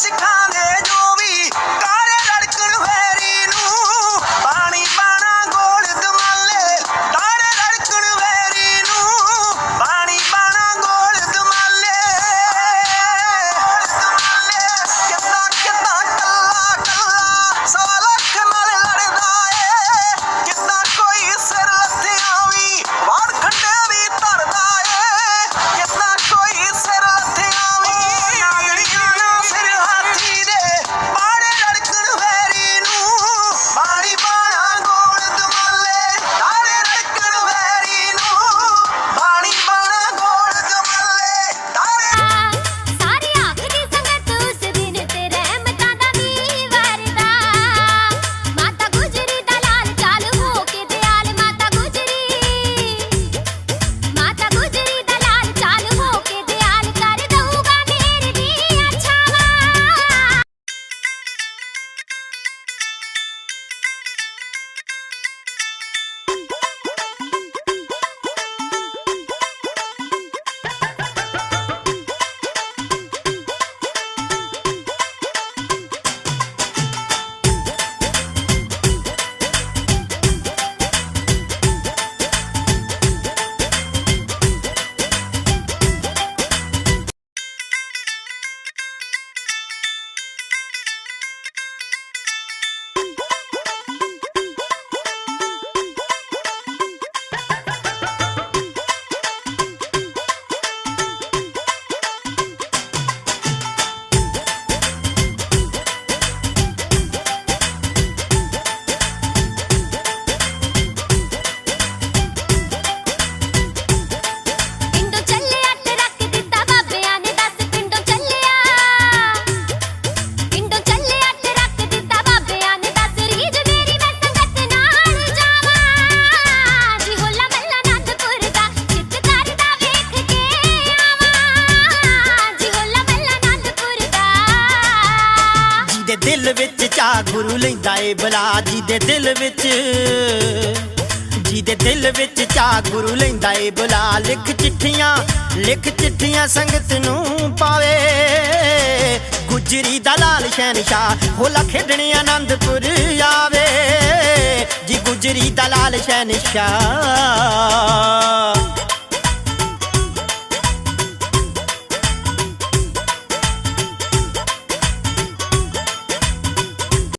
Music Time. ਦਿਲ ਚਾ ਗੁਰੂ ਲੈਂਦਾ ਏ ਬਲਾ ਜੀ ਦੇ ਦਿਲ ਵਿੱਚ। ਜੀ ਦੇ ਦਿਲ ਵਿੱਚ ਚਾ ਗੁਰੂ ਲੈਂਦਾ ਏ ਬਲਾ। ਲਿਖ ਚਿੱਠੀਆਂ ਲਿਖ ਚਿੱਠੀਆਂ ਸੰਗਤ ਨੂੰ ਪਾਵੇ। ਗੁਜਰੀ ਦਾ ਲਾਲ ਸ਼ਹਿਨਸ਼ਾਹ, ਹੋਲਾ ਖੇਡਣੇ ਆਨੰਦਪੁਰ ਆਵੇ। ਜੀ ਗੁਜਰੀ ਦਾ ਲਾਲ ਸ਼ਹਿਨਸ਼ਾਹ।